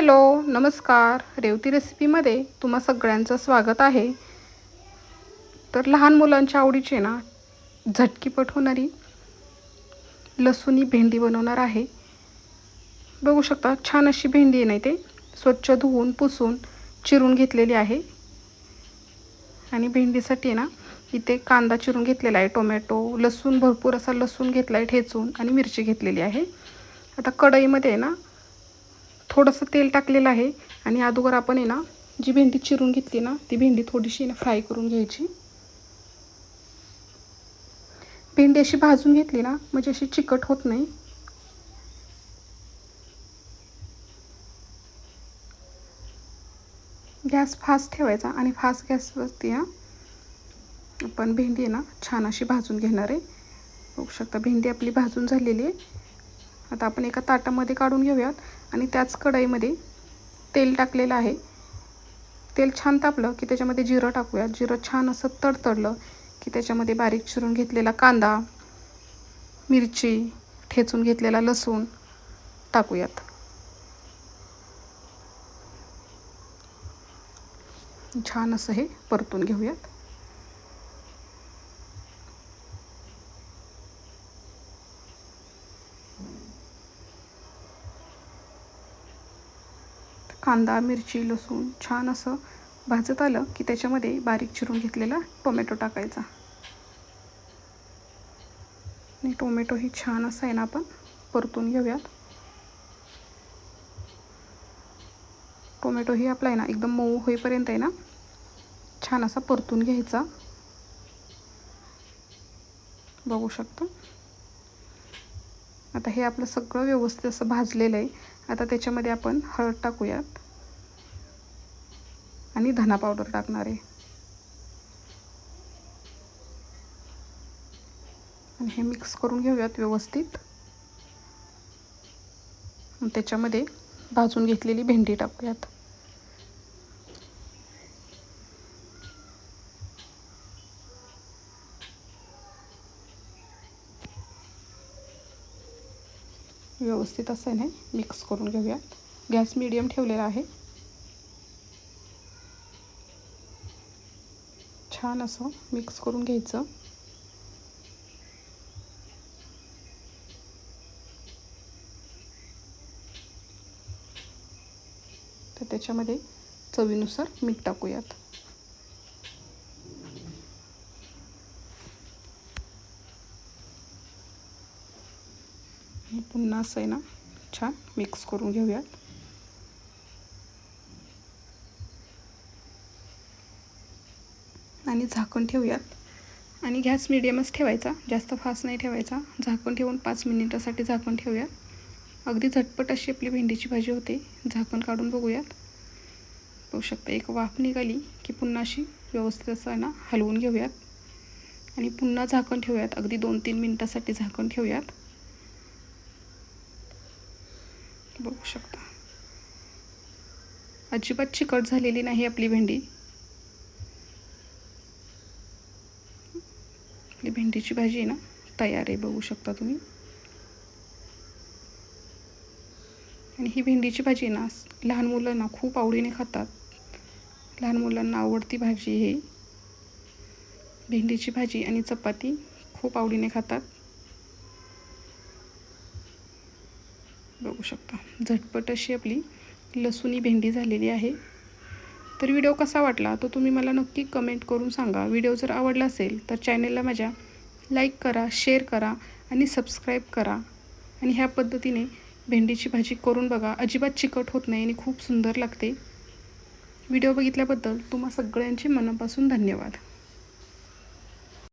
Hello नमस्कार. रेवती रेसिपीमध्ये तुम्हा सगळ्यांचं स्वागत आहे. तर लहान मुलांच्या आवडीची ना झटकीपट होणारी लसूणी भेंडी बनवणार आहे. बघू शकता छान अशी भेंडी आहे नाही ते स्वच्छ धुवून पुसून चिरून घेतलेली आहे. आणि भेंडीसाठी ना इथे कांदा चिरून घेतलेला आहे टोमॅटो लसूण भरपूर असा लसूण घेतला आहे ठेचून आणि मिरची घेतलेली आहे. आता कढईमध्ये ना थोडंसं तेल टाकलेलं आहे आणि अगोदर आपण आहे ना जी भेंडी चिरून घेतली ना ती भेंडी थोडीशी ना फ्राय करून घ्यायची. भेंडी अशी भाजून घेतली ना म्हणजे अशी चिकट होत नाही. गॅस फास्ट ठेवायचा आणि फास्ट गॅसवरती हा आपण भेंडी आहे ना छान अशी भाजून घेणार आहे. बघू शकता भेंडी आपली भाजून झालेली आहे. आता आपण एका ताटामध्ये काढून घेऊयात आणि त्याच कढईमध्ये तेल टाकलेलं आहे. तेल छान तापलं की त्याच्यामध्ये जिरं टाकूयात. जिरं छान असं तडतडलं की त्याच्यामध्ये बारीक चिरून घेतलेला कांदा मिरची ठेचून घेतलेला लसूण टाकूयात. छान असं हे परतून घेऊयात. कांदा मिरची लसूण छान असं भाजत आलं की त्याच्यामध्ये बारीक चिरून घेतलेला टोमॅटो टाकायचा. आणि टोमॅटो ही छान असं आहे ना आपण परतून घेऊयात. टोमॅटो ही आपला आहे ना एकदम मऊ होईपर्यंत आहे ना छान असा परतून घ्यायचा. बघू शकतो. आता हे आपलं सगळं व्यवस्थित असं भाजलेलं आहे. आता त्याच्यामध्ये आपण हळद टाकूयात. आणि धना पावडर टाकणार आहे. आणि हे मिक्स करून घेऊयात व्यवस्थित. त्याच्यामध्ये भाजून घेतलेली भेंडी टाकूयात. व्यवस्थित असं नाही मिक्स करून घेऊया. गॅस मीडियम ठेवलेला आहे. छान असं मिक्स करून घ्यायचं. तर त्याच्यामध्ये चवीनुसार मीठ टाकूयात. पुन्हा असं आहे ना छान मिक्स करून घेऊयात. आणि झाकण ठेवूयात. आणि गॅस मिडियमच ठेवायचा जास्त फास्ट नाही ठेवायचा. झाकण ठेवून पाच मिनिटासाठी झाकण ठेवूयात. अगदी झटपट अशी आपली भेंडीची भाजी होते. झाकण काढून बघूयात. बघू शकता एक वाफ निघाली की पुन्हा अशी व्यवस्थित असं ना हलवून घेऊयात. आणि पुन्हा झाकण ठेवूयात. अगदी दोन तीन मिनटासाठी झाकण ठेवूयात. बघू शकता. अजिबात चिकट झालेली नाही आपली भेंडी. आपली भेंडीची भाजी आहे ना तयार आहे बघू शकता तुम्ही. आणि ही भेंडीची भाजी ना लहान मुलांना खूप आवडीने खातात. लहान मुलांना आवडती भाजी आहे भेंडीची भाजी आणि चपाती खूप आवडीने खातात. बघू शकता. झटपट अशी आपली लसूणी भेंडी झालेली आहे. तर व्हिडिओ कसा वाटला तो तुम्ही मला नक्की कमेंट करून सांगा. व्हिडिओ जर आवडला असेल तर चॅनेलला माझ्या लाईक करा शेअर करा आणि सबस्क्राईब करा. आणि ह्या पद्धतीने भेंडीची भाजी करून बघा. अजिबात चिकट होत नाही आणि खूप सुंदर लागते. व्हिडिओ बघितल्याबद्दल तुम्हा सगळ्यांचे मनापासून धन्यवाद.